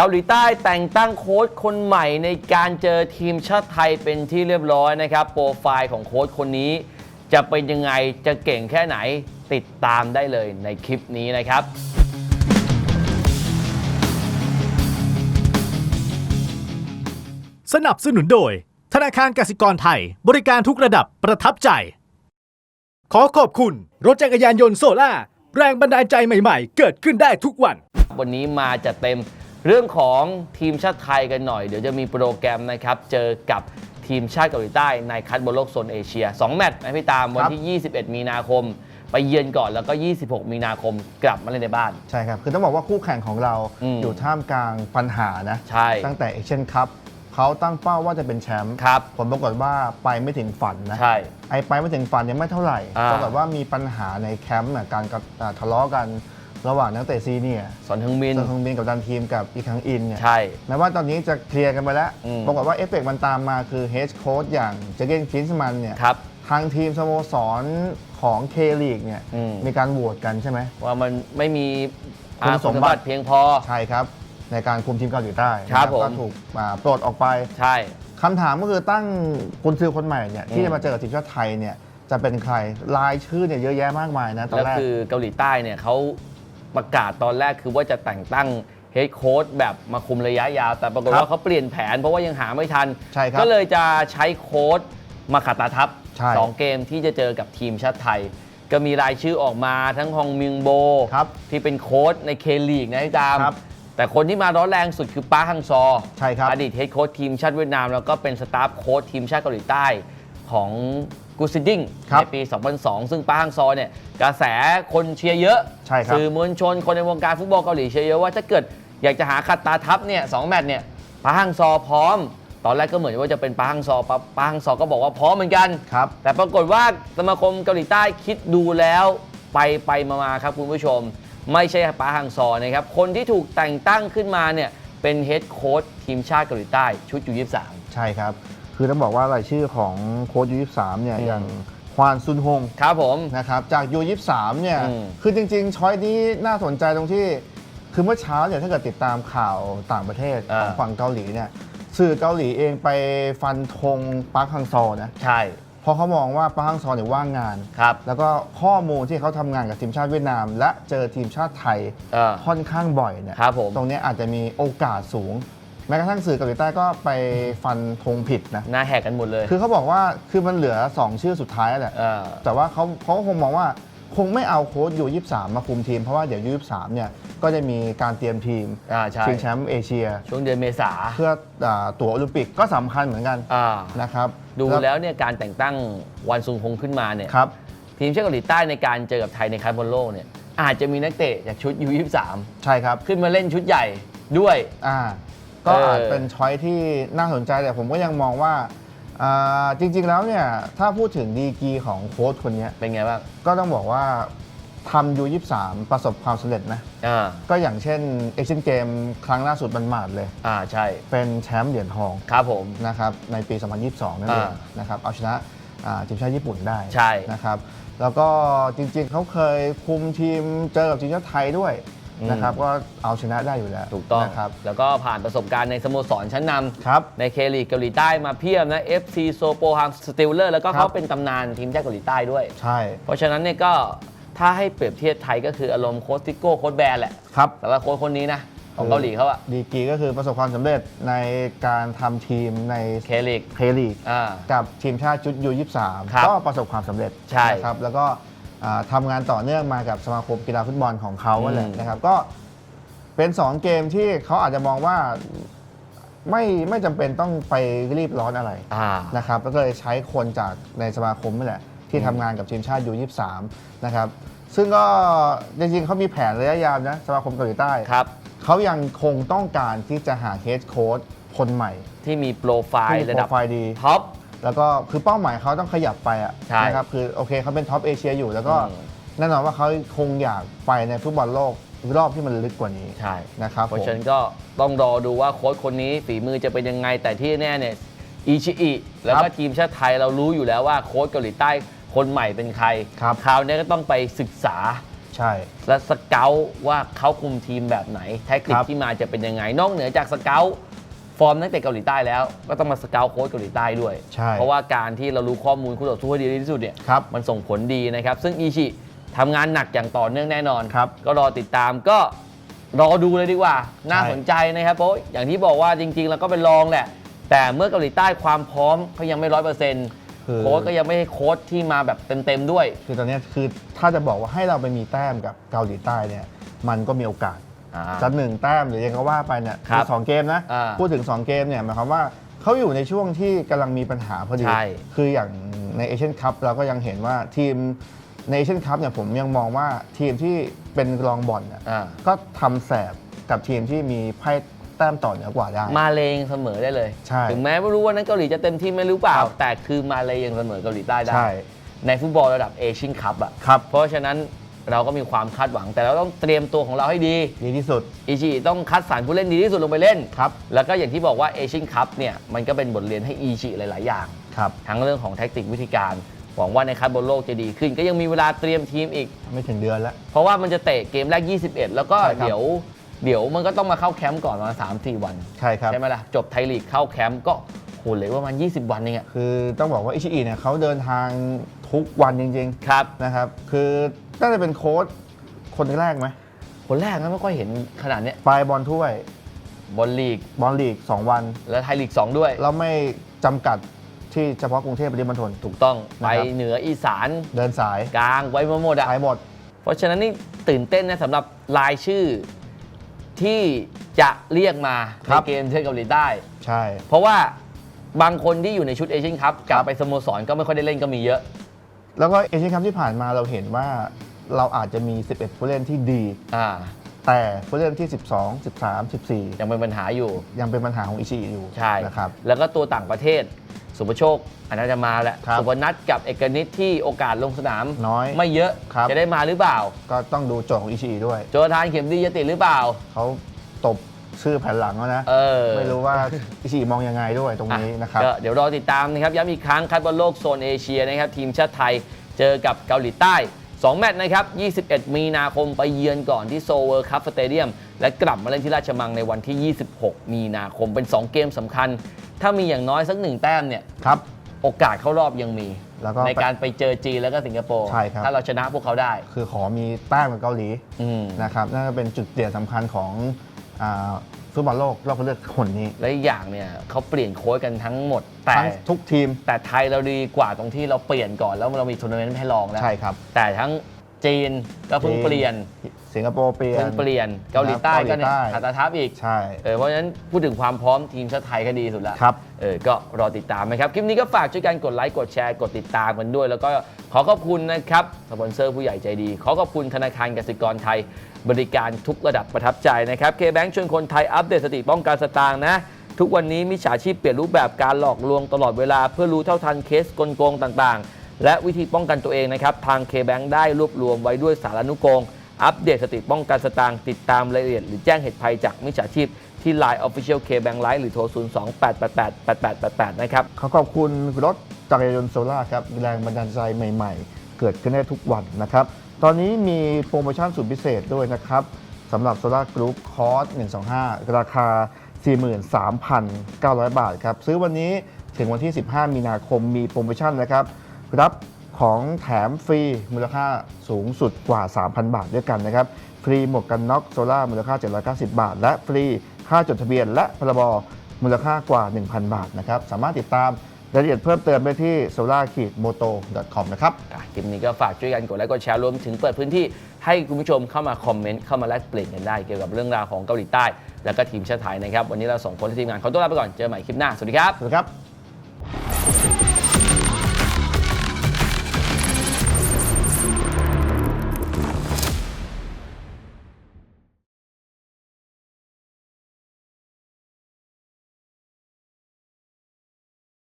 เกาหลีใต้แต่งตั้งโค้ชคนใหม่ในการเจอทีมชาติไทยเป็นที่เรียบร้อยนะครับ โปรไฟล์ของโค้ชคนนี้ จะเป็นยังไงจะเก่งแค่ไหนติดตามได้เลยในคลิปนี้นะครับสนับสนุนโดย ธนาคารกสิกรไทย บริการทุกระดับประทับใจ ขอขอบคุณ รถจักรยานยนต์โซล่า แรงบันดาลใจใหม่ๆ เกิดขึ้นได้ทุกวัน วันนี้มาจัดเต็ม เรื่องของทีมชาติไทยกันหน่อย เดี๋ยวจะมีโปรแกรมนะครับ เจอกับทีมชาติเกาหลีใต้ในคัดบอลโลกโซนเอเชีย 2 แมตช์นะพี่ตามวันที่ 21 มีนาคม ไปเยือนก่อนแล้วก็ 26 มีนาคมกลับมาเล่นในบ้าน ใช่ครับ คือต้องบอกว่าคู่แข่งของเราอืม อยู่ท่ามกลางปัญหานะ ใช่ ตั้งแต่เอเชียนคัพเขาตั้งเป้าว่าจะเป็นแชมป์ครับ ผลปรากฏว่าไปไม่ถึงฝันนะ ใช่ ไอไปไม่ถึงฝันยังไม่เท่าไหร่อ่าปรากฏว่ามีปัญหาในแคมป์น่ะการกระอ่าทะเลาะกัน ระหว่างนักเตะซีเนียร์สอนทึงมินซึ่งทงบินกับดันทีมกับอีกครั้งอินเนี่ยใช่ แม้ว่าตอนนี้จะเคลียร์กันไปแล้วอืม ปรากฏว่าเอฟเฟกต์มันตามมาคือเฮดโค้ชอย่างเจเกนคินส์มันเนี่ยครับ ทางทีมสโมสรของเคลีกเนี่ยอืม มีการโหวตกันใช่ไหม ว่ามันไม่มีคุณสมบัติ เพียงพอ ใช่ครับ ในการคุมทีมเกาหลีใต้ครับนะผม ก็ถูกอ่าปลดออกไป ใช่ คำถามก็คือตั้งกุนซือคนใหม่เนี่ยอืที่มจะมาเจอกับทีมชาติไทยเนี่ยจะเป็นใครรายชื่อเนี่ยเยอะแยะมากมายนะตอนแล้วแรก คือเกาหลีใต้เนี่ยเขา ประกาศตอนแรกคือว่าจะแต่งตั้งเฮดโค้ชแบบมาคุมระยะยาว แต่ปรากฏครับว่าเขาเปลี่ยนแผนเพราะว่ายังหาไม่ทัน ใช่ครับก็เลยจะใช้โค้ชมาขัดตาทัพใช่ สองเกมที่จะเจอกับทีมชาติไทย ก็มีรายชื่อออกมาทั้งฮองมิงโบ ครับ ที่เป็นโค้ชในเคลีกนะที่ตาม ครับแต่คนที่มาร้อนแรงสุดคือป้าฮังซอใช่ครับอดีตเฮดโค้ชทีมชาติเวียดนาม แล้วก็เป็นสตาฟโค้ชทีมชาติเกาหลีใต้ของ กูซิดดิ้งครับในปี 2002 ซึ่งป้าฮังซอเนี่ยกระแสคนเชียร์เยอะ ใช่ครับ สื่อมวลชนคนในวงการฟุตบอลเกาหลีเชียร์เยอะว่าถ้าเกิดอยากจะหาขัดตาทัพเนี่ยสองแมตช์เนี่ยป้าฮังซอพร้อม ตอนแรกก็เหมือนว่าจะเป็นป้าฮังซอป้าป้าฮังซอก็บอกว่าพร้อมเหมือนกัน ครับ แต่ปรากฏว่าสมาคมเกาหลีใต้คิดดูแล้วไปไปมามาครับคุณผู้ชม ไม่ใช่ป้าฮังซอนะครับ คนที่ถูกแต่งตั้งขึ้นมาเนี่ยเป็นเฮดโค้ชทีมชาติเกาหลีใต้ชุดยู23 ใช่ครับ คือต้องบอกว่ารายชื่อของโค้ชยู23เนี่ยอืม อย่างฮวานซุนฮงครับผม นะครับจากยู23เนี่ยอืม คือจริง ๆ ช้อยนี้น่าสนใจตรงที่ คือเมื่อเช้าเนี่ยถ้าเกิดติดตามข่าวต่างประเทศของฝั่งเกาหลีเนี่ยสื่อเกาหลีเองไปฟันธงปาร์คฮังซอนะใช่เพราะเขามองว่าปาร์คฮังซอเนี่ยว่างงาน ครับแล้วก็ข้อมูลที่เขาทำงานกับทีมชาติเวียดนาม และเจอทีมชาติไทย เออ ค่อนข้างบ่อยเนี่ยครับผม ตรงเนี้ยอาจจะมีโอกาสสูง แม้กระทั่งสื่อเกาหลีใต้ก็ไปฟันธงผิดนะ หน้าแหกกันหมดเลย คือเขาบอกว่าคือมันเหลือ 2 ชื่อสุดท้ายแล้วแหละเออ แต่ว่าเขาเขาก็คงมองว่าคงไม่เอาโค้ชยู23 มาคุมทีม เพราะว่าเดี๋ยวยู23เนี่ยก็จะมีการเตรียมทีมอ่าใช่ ชิงแชมป์เอเชีย ช่วงเดือนเมษาเพื่ออาตั๋วโอลิมปิกก็สำคัญเหมือนกันอ่านะครับดูแล้วเนี่ยการแต่งตั้งวันซุงคงขึ้นมาเนี่ยครับ ทีมชาติเกาหลีใต้ในการเจอกับไทยในคัดบอลโลกเนี่ยอาจจะมีนักเตะจากชุดยู23 ใช่ครับ ขึ้นมาเล่นชุดใหญ่ด้วย อ่า ก็เออออาจเป็นช้อยที่น่าสนใจแต่ผมก็ยังมองว่าอ่าจริงๆแล้วเนี่ย ถ้าพูดถึงดีกรีของโค้ชคนเนี้ยเป็นไงบ้างก็ต้องบอกว่าทำยู23ประสบความสำเร็จนะ อ่าก็อย่างเช่นเอเชียนเกมครั้งล่าสุดบันหมาดๆเลย อ่าใช่เป็นแชมป์เหรียญทองครับผม นะครับในปี 2022 นั่นเองอ่านะครับเอาชนะอ่าทีมชาติญี่ปุ่นได้ใช่นะครับแล้วก็จริงๆเขาเคยคุมทีมเจอกับทีมชาติไทยด้วยอืม นะครับก็เอาชนะได้อยู่แล้วถูกต้องนะครับแล้วก็ผ่านประสบการณ์ในสโมสรชั้นนำครับในเคลีกเกาหลีใต้มาเพียบนะ FC โซโปฮามสติลเลอร์แล้วก็ครัเขาบเป็นตำนานทีมชาติเกาหลีใต้ด้วย ใช่ เพราะฉะนั้นเนี่ยก็ถ้าให้เปรียบเทียบไทยก็คืออารมณ์โค้ชติโก้โค้ชแบรนด์แหละครับแต่ว่าโค้ชคนนี้นะของเกาหลีเขาอะดีกรีก็คือประสบความสำเร็จในการทำทีมในเคลีกเคลีกอ่ากับทีมชาติชุดยูครับ23ก็ประสบความสำเร็จใช่นะครับแล้วก็อ่า ทำงานต่อเนื่องมากับสมาคมกีฬาฟุตบอลของเขานั่นแหละอืมนะครับก็เป็น 2 เกมที่เขาอาจจะมองว่าไม่ไม่จำเป็นต้องไปรีบร้อนอะไรอ่า นะครับแล้วก็เลยใช้คนจากในสมาคมนี่แหละ ที่ทำงานกับทีมชาติยู23นะครับซึ่งก็จริงๆเขามีแผนระยะยาวนะสมาคมเกาหลีใต้ ครับ เขายังคงต้องการที่จะหาเฮดโค้ชคนใหม่ที่มีโปรไฟที่ล์มีระโปดัรบไฟล์ดี ท็อป แล้วก็คือเป้าหมายเขาต้องขยับไปอะใช่นะครับคือโอเคเขาเป็นท็อปเอเชียอยู่แล้วก็อืม แน่นอนว่าเขาคงอยากไปในฟุตบอลโลกรอบที่มันลึกกว่านี้ใช่ นะครับเพราะผมฉะนั้นก็ต้องรอดูว่าโค้ชคนนี้ฝีมือจะเป็นยังไง แต่ที่แน่เนี่ยอิชิอิแล้วก็ทีมชาติไทยเรารู้อยู่แล้วว่าโค้ชเกาหลีใต้คนใหม่เป็นใครครับ คราวนี้ก็ต้องไปศึกษาใช่ และสเกลว่าเขาคุมทีมแบบไหน แท็กติกครับ ที่มาจะเป็นยังไง นอกเหนือจากสเกล ฟอร์มนักเตะเกาหลีใต้แล้ว ก็ต้องมาสเกลโค้ชเกาหลีใต้ด้วย ใช่เพราะว่าการที่เรารู้ข้อมูลคู่ต่อสู้ให้ดีที่สุดเนี่ยครับมันส่งผลดีนะครับ ซึ่งอีชิทำงานหนักอย่างต่อเนื่องแน่นอนครับก็รอติดตามก็รอดูเลยดีกว่า น่าสนใจนะครับเพราะอย่างที่บอกว่าจริงๆ แล้วก็เป็นรองแหละ แต่เมื่อเกาหลีใต้ความพร้อมเขายังไม่ร้อยเปอร์เซ็นต์คือ โค้ชก็ยังไม่ให้โค้ชที่มาแบบเต็มๆด้วย คือตอนเนี้ยคือถ้าจะบอกว่าให้เราไปมีแต้มกับเกาหลีใต้เนี่ยมันก็มีโอกาส อ่า จะหนึ่งแต้มหรือยังก็ว่าไปเนี่ยครับสองเกมนะ อ่าพูดถึง 2 เกมเนี่ยหมายความว่าเขาอยู่ในช่วงที่กำลังมีปัญหาพอดี ใช่คืออย่างในเอเชียนคัพเราก็ยังเห็นว่าทีมในเอเชียนคัพเนี่ยผมยังมองว่าทีมที่เป็นรองบอลเนี่ยอ่า ก็ทำแสบกับทีมที่มีไพ่แต้มต่อเหนือกว่าได้ มาเลยังเสมอได้เลย ใช่ถึงแม้ไม่รู้ว่านั้นเกาหลีจะเต็มที่ไหม่รู้เปล่าครับแต่คือมาเลยังเสมอเกาหลีใต้ได้ ใช่ ในฟุตบอลระดับเอเชียนคัพอะ ครับ เพราะฉะนั้น เราก็มีความคาดหวัง แต่เราต้องเตรียมตัวของเราให้ดี ดีที่สุด อิชิต้องคัดสรรผู้เล่นดีที่สุดลงไปเล่น ครับ แล้วก็อย่างที่บอกว่าเอเชียนคัพเนี่ยมันก็เป็นบทเรียนให้อิชิหลาย ๆ อย่าง ครับ ทั้งเรื่องของแท็กติกวิธีการ หวังว่าในคัพบอลโลกจะดีขึ้น ก็ยังมีเวลาเตรียมทีมอีก ไม่ถึงเดือนแล้ว เพราะว่ามันจะเตะเกมแรก 21 แล้วก็ใช่ครับ เดี๋ยวเดี๋ยวมันก็ต้องมาเข้าแคมป์ก่อนประมาณ3-4วัน ใช่ครับ ใช่ไหมล่ะ จบไทยลีกเข้าแคมป์ก็โหเหลือประมาณ 20 วันเองอะคือต้องบอกว่าอิชิอิเนี่ยเขาเดินทางทุกวันจริง ครับ ๆ นะครับ คือ น่าจะเป็นโค้ชคนแรกไหมคนแรกนะไม่ค่อยเห็นขนาดเนี้ยปลายบอลถ้วยบอลลีกบอลลีก 2 วัน และไทยลีก 2 ด้วย เราไม่จำกัดที่เฉพาะกรุงเทพปริมณฑล ถูกต้องนะครับไปเหนืออีสานเดินสายกลางไว้มาหมดอะสายหมด เพราะฉะนั้นนี่ตื่นเต้นนะสำหรับรายชื่อที่จะเรียกมาคในรับ เกมเจอเกาหลีใต้ ใช่ เพราะว่าบางคนที่อยู่ในชุดเอเชียนคัพกลับไปสโมสรก็ไม่ค่อยได้เล่นก็มีเยอะ แล้วก็เอเชียนคัพที่ผ่านมาเราเห็นว่า เราอาจจะมี 11 ผู้เล่นที่ดี อ่า แต่ผู้เล่นที่ 12 13 14 ยังเป็นปัญหาอยู่ ยังเป็นปัญหาของอิชิอิอยู่ใช่นะครับ แล้วก็ตัวต่างประเทศ สุภโชคอันนั้นจะมาแหละครับ สุพนัทกับเอกนิตที่โอกาสลงสนาม น้อย ไม่เยอะ ครับ จะได้มาหรือเปล่า ก็ต้องดูโจทย์ของอิชิอิด้วย โจทานเข็มดีจะติดหรือเปล่า เขาตบชื่อแผ่นหลังแล้วนะ เออไม่รู้ว่าอิชิอิมองยังไงด้วยตรงนี้นะครับ ก็เดี๋ยวรอติดตามนะครับ ย้ำอีกครั้งคัดบอลโลกโซนเอเชียนะครับ ทีมชาติไทยเจอกับเกาหลีใต้ 2 แมตช์นะครับ 21 มีนาคมไปเยือนก่อนที่โซเวอร์คัพสเตเดียมและกลับมาเล่นที่ราชมังในวันที่ 26 มีนาคมเป็น 2 เกมสำคัญ ถ้ามีอย่างน้อยสักหนึ่งแต้มเนี่ยครับโอกาสเข้ารอบยังมีแล้วก็ในการไปเจอจีนแล้วก็สิงคโปร์ใช่ครับถ้าเราชนะพวกเขาได้ คือขอมีแต้มกับเกาหลีอืมนะครับนั่นก็เป็นจุดเปลี่ยนสำคัญของอา ฟุตบอลโลกรอบคัดเลือกคนนี้และอีกอย่างเนี่ยเขาเปลี่ยนโค้ชกันทั้งหมด แต่ทั้งทุกทีม แต่ไทยเราดีกว่าตรงที่เราเปลี่ยนก่อนแล้วเรามีทัวร์นาเมนต์ให้ลองแล้วใช่ครับ แต่ทั้ง จีนก็เพิ่งจีนเปลี่ยนสิงคโปร์เปลี่ยนเพิ่งเปลี่ยนเกาหลีใต้ก็เนี่ยเกาหลีใต้อัตทัพอีกใช่เออเพราะฉะนั้นพูดถึงความพร้อมทีมชาติไทยก็ดีสุดแล้วครับเออก็รอติดตามนะครับคลิปนี้ก็ฝากช่วยกันกดไลค์กดแชร์กดติดตามกันด้วย แล้วก็ขอขอบคุณนะครับสปอนเซอร์ผู้ใหญ่ใจดี ขอขอบคุณธนาคารกสิกรไทย บริการทุกระดับประทับใจนะครับเคแบงชวนคนไทยอัปเดตสติป้องกันสตางค์นะทุกวันนี้มิจฉาชีพเปลี่ยนรูปแบบการหลอกลวงตลอดเวลาเพื่อรู้เท่าทันเคสกลโกงต่างๆ และวิธีป้องกันตัวเองนะครับ ทาง K-Bank ได้รวบรวมไว้ด้วยสารานุกรมอัปเดตสติป้องกันสตางค์ติดตามรายละเอียด หรือแจ้งเหตุภัยจากมิจฉาชีพที่ Line Official K-Bank Line หรือโทร 028888888 นะครับ ขอขอบคุณรถจักรยานยนต์โซล่าครับแรงบันดาลใจใหม่ๆ เกิดขึ้นได้ทุกวันนะครับ ตอนนี้มีโปรโมชั่นสุดพิเศษด้วยนะครับสำหรับโซล่ากรุ๊ปคอร์ส125 ราคา 43,900 บาทครับ ซื้อวันนี้ถึงวันที่ 15 มีนาคมมีโปรโมชั่นนะครับ รับของแถมฟรีมูลค่าสูงสุดกว่า 3,000 บาทด้วยกันนะครับ ฟรีหมวกกันน็อกโซล่ามูลค่า 790 บาท และฟรีค่าจดทะเบียน และพรบมูลค่ากว่า 1,000 บาทนะครับ สามารถติดตามรายละเอียดเพิ่มเติมได้ที่ solar-moto.com นะครับคลิปนี้ก็ฝากช่วยกันกดไลค์กดแชร์รวมถึงเปิดพื้นที่ให้คุณผู้ชมเข้ามาคอมเมนต์เข้ามาแลกเปลี่ยนกันได้เกี่ยวกับเรื่องราวของเกาหลีใต้ แล้วก็ทีมชาติไทยนะครับ วันนี้เราสองคนและทีมงานขอตัวลาไปก่อนเจอกันใหม่คลิปหน้าสวัสดีครับสวัสดีครับ